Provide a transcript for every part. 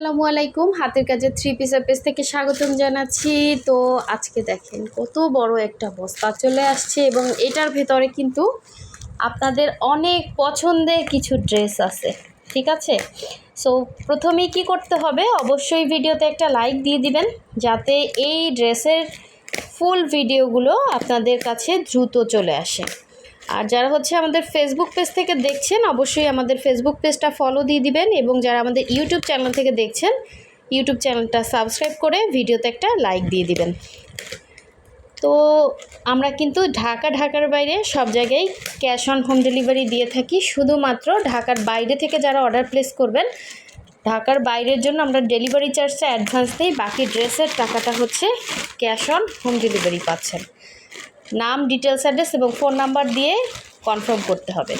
আসসালামু আলাইকুম। হাতের কাজে থ্রি পিসের পেজ থেকে স্বাগতম জানাচ্ছি। তো আজকে দেখেন কত বড় একটা বস্তা চলে আসছে এবং এটার ভেতরে কিন্তু আপনাদের অনেক পছন্দের কিছু ড্রেস আছে, ঠিক আছে? সো প্রথমেই কি করতে হবে? অবশ্যই ভিডিওতে একটা লাইক দিয়ে দিবেন, যাতে এই ড্রেসের ফুল ভিডিওগুলো আপনাদের কাছে দ্রুত চলে আসে। আর যারা হচ্ছে আমাদের ফেসবুক পেজ থেকে দেখছেন, অবশ্যই আমাদের ফেসবুক পেজটা ফলো দিয়ে দিবেন এবং যারা আমাদের ইউটিউব চ্যানেল থেকে দেখছেন ইউটিউব চ্যানেলটা সাবস্ক্রাইব করে ভিডিওতে একটা লাইক দিয়ে দিবেন। তো আমরা কিন্তু ঢাকা, ঢাকার বাইরে সব জায়গায় ক্যাশ অন হোম ডেলিভারি দিয়ে থাকি। শুধুমাত্র ঢাকার বাইরে থেকে যারা অর্ডার প্লেস করবেন, ঢাকার বাইরের জন্য আমরা ডেলিভারি চার্জটা অ্যাডভান্স দিই, বাকি ড্রেসের টাকাটা হচ্ছে ক্যাশ অন হোম ডেলিভারি পাচ্ছেন। নাম ডিটেলস অ্যাড্রেস এবং ফোন নাম্বার দিয়ে কনফার্ম করতে হবে।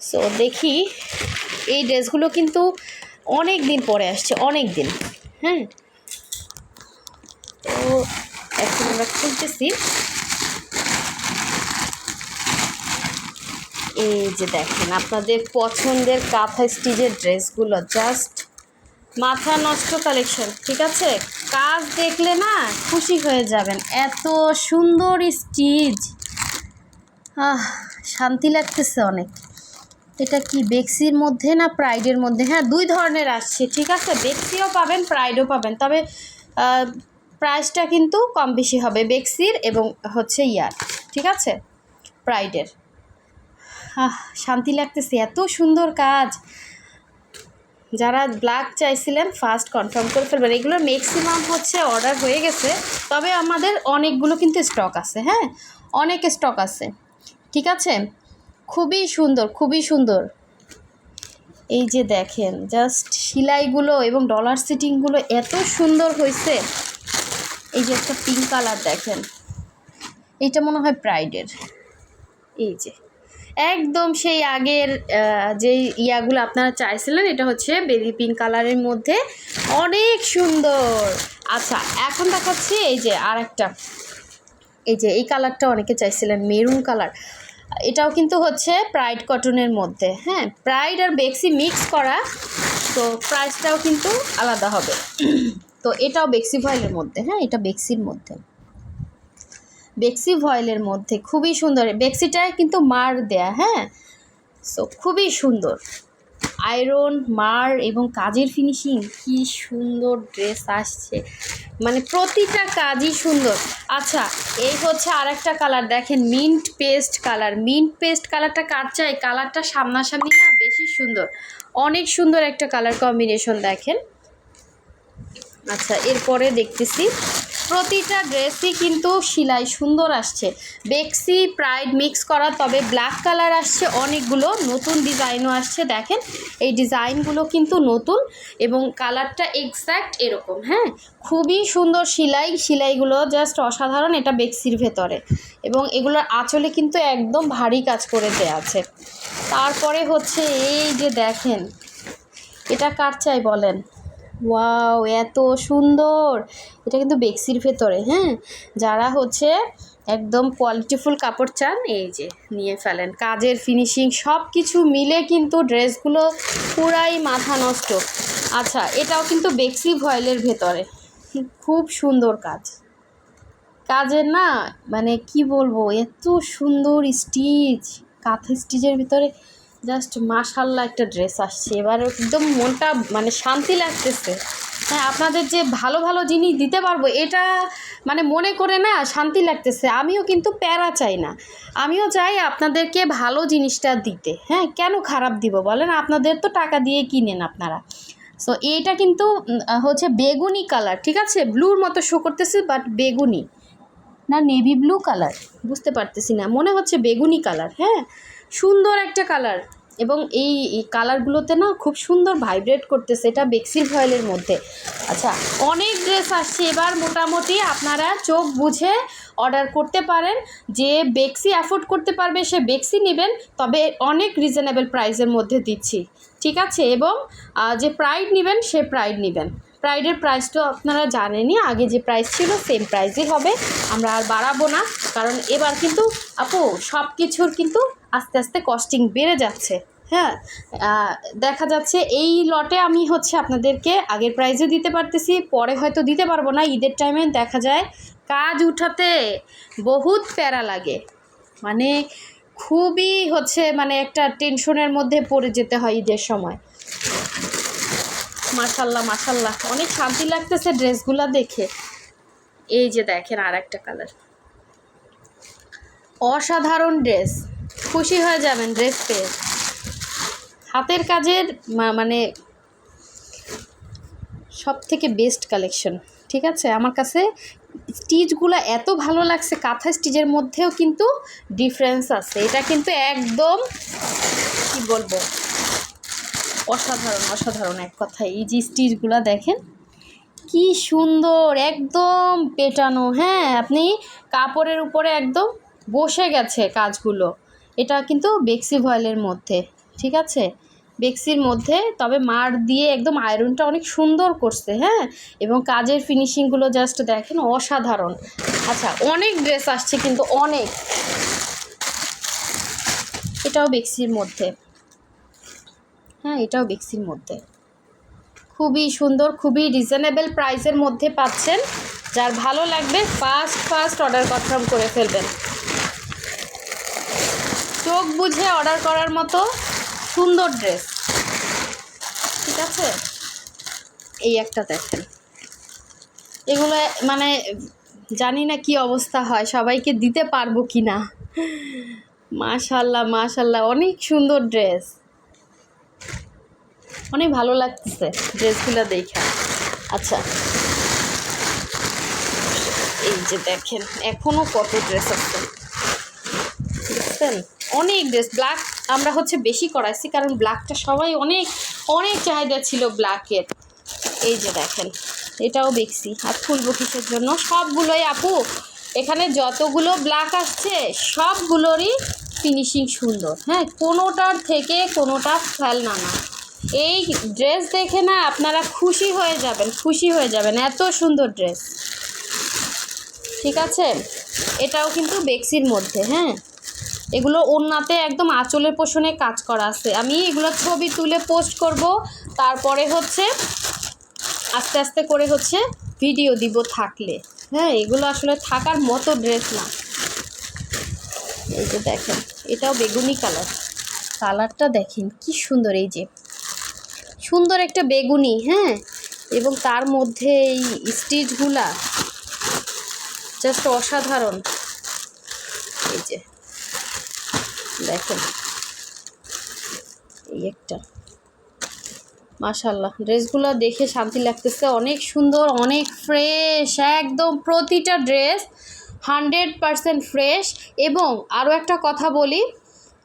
সো দেখি, এই ড্রেসগুলো কিন্তু অনেক দিন পরে আসছে, অনেক দিন। হ্যাঁ? তো, এখন আমরা খুলতেছি এই যে দেখেন, আপনাদের পছন্দের কাঁথা স্টিচের ড্রেসগুলো জাস্ট মাথা নষ্ট কালেকশন ঠিক আছে? কাজ দেখলে না খুশি হয়ে যাবেন। এত সুন্দর স্টিচ আহ, শান্তি লাগতেছে অনেক। এটা কি বেক্সির মধ্যে না প্রাইডের মধ্যে? হ্যাঁ দুই ধরনের আসছে, ঠিক আছে? বেক্সিও পাবেন প্রাইডও পাবেন। তবে প্রাইসটা কিন্তু কম বেশি হবে বেক্সির এবং হচ্ছে ইয়ার, ঠিক আছে? প্রাইডের আহ, শান্তি লাগতেছে। এত সুন্দর কাজ। যারা ব্ল্যাক চাইছিলেন ফার্স্ট কনফার্ম করে ফেলবেন। এগুলোর ম্যাক্সিমাম হচ্ছে অর্ডার হয়ে গেছে। তবে আমাদের অনেকগুলো কিন্তু স্টক আছে হ্যাঁ? অনেক স্টক আছে, ঠিক আছে? খুবই সুন্দর খুবই সুন্দর। এই যে দেখেন জাস্ট সেলাইগুলো এবং ডলার সিটিংগুলো এত সুন্দর হয়েছে। এই যে একটা পিঙ্ক কালার দেখেন। এইটা মনে হয় প্রাইডের এই যে। একদম সেই আগের যে ইয়াগুলো আপনারা চাইছিলেন, এটা হচ্ছে বেবি পিঙ্ক কালারের মধ্যে। অনেক সুন্দর। আচ্ছা এখন দেখাচ্ছি এই যে আর একটা এই যে এই কালারটা অনেকে চাইছিলেন, মেরুন কালার। এটাও কিন্তু হচ্ছে প্রাইড কটনের মধ্যে। হ্যাঁ প্রাইড আর বেক্সি মিক্স করা, তো প্রাইসটাও কিন্তু আলাদা হবে। তো এটাও বেক্সি ভয়েলের মধ্যে। হ্যাঁ এটা বেক্সির মধ্যে। বেক্সি ভয়েলের মধ্যে, খুবই সুন্দর। বেক্সিটায় কিন্তু মার দেয়া হ্যাঁ? সো খুবই সুন্দর। আয়রন, মার এবং কাজের ফিনিশিং কি সুন্দর ড্রেস আসছে। মানে প্রতিটা কাজই সুন্দর। আচ্ছা এই হচ্ছে আর একটা কালার দেখেন mint paste colour mint paste কালারটা কার চাই? কালারটা সামনাসামনি না, বেশি সুন্দর। অনেক সুন্দর একটা কালার কম্বিনেশন দেখেন। আচ্ছা এরপরে দেখতেছি। প্রতিটা ড্রেসই কিন্তু সেলাই সুন্দর আসছে। বেক্সি, প্রাইড মিক্স করা, তবে ব্ল্যাক কালার আসছে, অনেকগুলো নতুন ডিজাইনও আসছে, দেখেন। এই ডিজাইনগুলো কিন্তু নতুন এবং কালারটা এক্স্যাক্ট এরকম হ্যাঁ? খুবই সুন্দর সেলাই, সেলাইগুলো জাস্ট অসাধারণ এটা বেক্সির ভেতরে। এবং এগুলোর আঁচলে কিন্তু একদম ভারী কাজ করে দেওয়া আছে। তারপরে হচ্ছে এই যে দেখেন, এটা কার চাই বলেন? ওয়াও, এত সুন্দর। এটা কিন্তু বেক্সির ভেতরে হ্যাঁ? যারা হচ্ছে একদম কোয়ালিটিফুল কাপড় চান, এই যে নিয়ে ফেলেন। কাজের ফিনিশিং সব কিছু মিলে কিন্তু ড্রেসগুলো পুরাই মাথা নষ্ট। আচ্ছা এটাও কিন্তু বেক্সি ভয়েলের ভেতরে। খুব সুন্দর কাজ। কাজের না মানে কি বলব, এত সুন্দর স্টিচ কাঁথা স্টিচের ভিতরে জাস্ট মাশাল্লাহ একটা ড্রেস আসছে। এবার একদম মনটা মানে শান্তি লাগতেছে। হ্যাঁ আপনাদের যে ভালো ভালো জিনিস দিতে পারব, এটা মানে মনে করে না শান্তি লাগতেছে। আমিও কিন্তু প্যারা চাই না। আমিও চাই আপনাদেরকে ভালো জিনিসটা দিতে। হ্যাঁ কেন খারাপ দিব বলেন? আপনাদের তো টাকা দিয়ে কিনেন আপনারা। সো এইটা কিন্তু হচ্ছে বেগুনি কালার ঠিক আছে? ব্লুর মতো শো করতেছে বাট বেগুনি। না নেভি ব্লু কালার বুঝতে পারতেছি না। মনে হচ্ছে বেগুনি কালার হ্যাঁ? সুন্দর একটা কালার এবং এই কালারগুলোতে না খুব সুন্দর ভাইব্রেট করতেছে এটা বেক্সির ভয়েলের মধ্যে। আচ্ছা অনেক ড্রেস আসছে। এবার মোটামুটি আপনারা চোখ বুঝে অর্ডার করতে পারেন। যে বেক্সি অ্যাফোর্ড করতে পারবে, সে বেক্সি নেবেন। তবে অনেক রিজনেবল প্রাইসের মধ্যে দিচ্ছি। ঠিক আছে? এবং যে প্রাইড নেবেন, সে প্রাইড নেবেন। প্রাইডের প্রাইস তো আপনারা জানেনই, আগে যে প্রাইস ছিল সেম প্রাইসই হবে। আমরা আর বাড়াবো না, কারণ এবার কিন্তু আপু সব কিছুর কিন্তু আস্তে আস্তে কস্টিং বেড়ে যাচ্ছে। হ্যাঁ দেখা যাচ্ছে এই লটে আমি হচ্ছে আপনাদেরকে আগের প্রাইজে দিতে পারতেছি, পরে হয়তো দিতে পারব না। ঈদের টাইমে দেখা যায় কাজ উঠাতে বহুত প্যারা লাগে। মানে খুবই হচ্ছে মানে একটা টেনশনের মধ্যে পড়ে যেতে হয় ঈদের সময়। মাশাল্লাহ মাশাল্লাহ। অনেক শান্তি লাগতেছে ড্রেসগুলো দেখে। এই যে দেখেন আর একটা কালার অসাধারণ ড্রেস। খুশি হয়ে যাবেন ড্রেস পেয়ে। হাতের কাজের মানে সব থেকে বেস্ট কালেকশন ঠিক আছে? আমার কাছে স্টিচগুলো এত ভালো লাগছে, কাঁথা স্টিচের মধ্যেও কিন্তু ডিফারেন্স আছে। এটা কিন্তু একদম, কি বলব? অসাধারণ অসাধারণ এক কথায় এই যে স্টিচগুলো দেখেন, কি সুন্দর, একদম পেটানো। হ্যাঁ আপনি কাপড়ের উপরে একদম বসে গেছে কাজগুলো। এটা কিন্তু বেক্সি ভয়েলের মধ্যে, ঠিক আছে? বেক্সির মধ্যে, তবে মার দিয়ে একদম আয়রনটা অনেক সুন্দর করছে হ্যাঁ? এবং কাজের ফিনিশিংগুলো জাস্ট দেখেন, অসাধারণ। আচ্ছা অনেক ড্রেস আসছে কিন্তু অনেক। এটাও বেক্সির মধ্যে। হ্যাঁ এটাও বেক্সির মধ্যে। খুবই সুন্দর, খুবই রিজনেবল প্রাইসের মধ্যে পাচ্ছেন। যার ভালো লাগবে ফার্স্ট ফার্স্ট অর্ডার কনফার্ম করে ফেলবেন। চোখ বুঝে অর্ডার করার মতো সুন্দর ড্রেস ঠিক আছে? এই একটা দেখেন। এগুলো মানে জানি না কি অবস্থা হয়, সবাইকে দিতে পারব কি না মাশাল্লাহ মাশাল্লাহ, অনেক সুন্দর ড্রেস অনেক ভালো লাগতেছে ড্রেসগুলো দেখা। আচ্ছা। এই যে দেখেন এখনও কত ড্রেস আছে। দেখছেন? অনেক ড্রেস ব্ল্যাক আমরা হচ্ছে বেশি করাইছি কারণ ব্ল্যাকটা সবাই অনেক অনেক চাহিদা ছিল ব্ল্যাকের এই যে দেখেন, এটাও দেখছি। আর ফুলবো কিসের জন্য সবগুলোই আপু, এখানে যতগুলো ব্ল্যাক আসছে, সবগুলোরই ফিনিশিং সুন্দর। হ্যাঁ কোনোটার থেকে কোনোটা ফেলনা না। এই ড্রেস দেখে না আপনারা খুশি হয়ে যাবেন, খুশি হয়ে যাবেন। এত সুন্দর ড্রেস ঠিক আছে? এটাও কিন্তু বেক্সির মধ্যে হ্যাঁ? এগুলো ওড়নাতে একদম আঁচলের পোষণে কাজ করা আছে। আমি এগুলো ছবি তুলে পোস্ট করব, তারপরে হচ্ছে আস্তে আস্তে করে হচ্ছে ভিডিও দিব থাকলে। হ্যাঁ এগুলো আসলে থাকার মতো ড্রেস না। এই যে দেখেন, এটাও বেগুনি কালার কালারটা দেখেন, কি সুন্দর এই যে। সুন্দর একটা বেগুনি হ্যাঁ? এবং তার মধ্যে এই স্টিচগুলা জাস্ট অসাধারণ। এই যে, দেখেন। এই একটা। মাশাল্লাহ ড্রেসগুলো দেখে শান্তি লাগতেছে। অনেক সুন্দর, অনেক ফ্রেশ একদম প্রতিটা ড্রেস হান্ড্রেড পারসেন্ট ফ্রেশ এবং আরও একটা কথা বলি,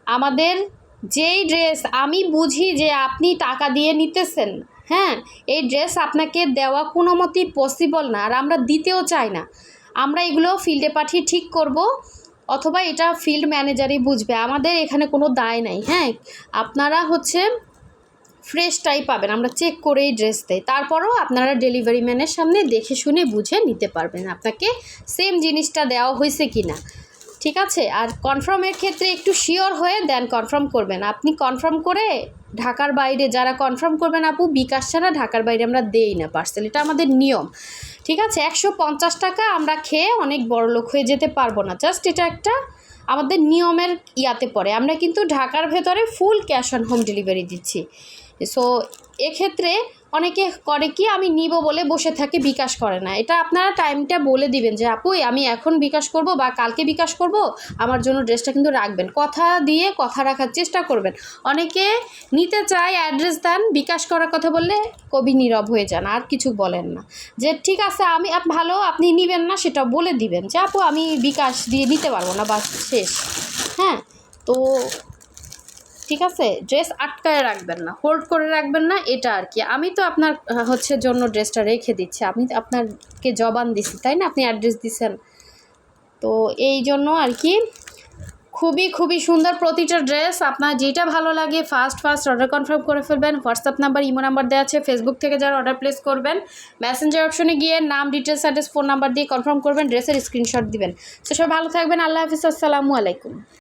আমাদের যেই ড্রেস আমি বুঝি যে আপনি টাকা দিয়ে নিতেছেন হ্যাঁ এই ড্রেস আপনাকে দেওয়া কোনো মতেই পসিবল না, আর আমরা দিতেও চাই না। আমরা এগুলো ফিল্ডে পাঠিয়ে ঠিক করব, অথবা এটা ফিল্ড ম্যানেজারই বুঝবে। আমাদের এখানে কোনো দায় নাই হ্যাঁ। আপনারা হচ্ছে ফ্রেশটাই পাবেন, আমরা চেক করেই ড্রেস দেই। তারপরও আপনারা ডেলিভারি ম্যানের সামনে দেখে শুনে বুঝে নিতে পারবেন আপনাকে সেম জিনিসটা দেওয়া হয়েছে কি না ঠিক আছে? আর কনফার্মের ক্ষেত্রে একটু শিওর হয়ে দেন কনফার্ম করবেন। আপনি কনফার্ম করে ঢাকার বাইরে যারা কনফার্ম করবেন আপু, বিকাশ ছাড়া ঢাকার বাইরে আমরা দেই না পার্সেল এটা আমাদের নিয়ম। ঠিক আছে? একশো পঞ্চাশ টাকা আমরা খেয়ে অনেক বড় লোক হয়ে যেতে পারব না। জাস্ট এটা একটা আমাদের নিয়মের ইয়াতে পড়ে। আমরা কিন্তু ঢাকার ভেতরে full cash on home delivery দিচ্ছি। সো এক্ষেত্রে অনেকে করে কি, আমি নিব বলে বসে থাকে, বিকাশ করে না। এটা আপনারা টাইমটা বলে দিবেন যে, আপু, আমি এখন বিকাশ করব বা কালকে বিকাশ করব, আমার জন্য ড্রেসটা কিন্তু রাখবেন। কথা দিয়ে কথা রাখার চেষ্টা করবেন। অনেকে নিতে চায়, অ্যাড্রেস দেন, বিকাশ করার কথা বললে কবি নীরব হয়ে যান, আর কিছু বলেন না। যে, ঠিক আছে, আমি ভালো, আপনি নিবেন না, সেটা বলে দিবেন। যে, আপু, আমি বিকাশ দিয়ে নিতে পারব না বা শেষ। হ্যাঁ তো ঠিক আছে? ড্রেস আটকায় রাখবেন না হোল্ড করে রাখবেন না, এটা আর কি। আমি তো আপনার হচ্ছে জন্য ড্রেসটা রেখে দিচ্ছি। আমি আপনাকে জবান দিছি, তাই না? আপনি অ্যাড্রেস দিছেন। তো এই জন্য আর কি, খুবই খুবই সুন্দর প্রতিটা ড্রেস আপনার যেটা ভালো লাগে ফার্স্ট ফার্স্ট অর্ডার কনফার্ম করে ফেলবেন। হোয়াটসঅ্যাপ নাম্বার ইমো নাম্বার দেওয়া আছে। ফেসবুক থেকে যারা অর্ডার প্লেস করবেন মেসেঞ্জার অপশনে গিয়ে নাম ডিটেলস অ্যাড্রেস ফোন নাম্বার দিয়ে কনফার্ম করবেন ড্রেসের স্ক্রিনশট দিবেন। তো সব ভালো থাকবেন। আল্লাহ হাফিজ। আসসালামু আলাইকুম।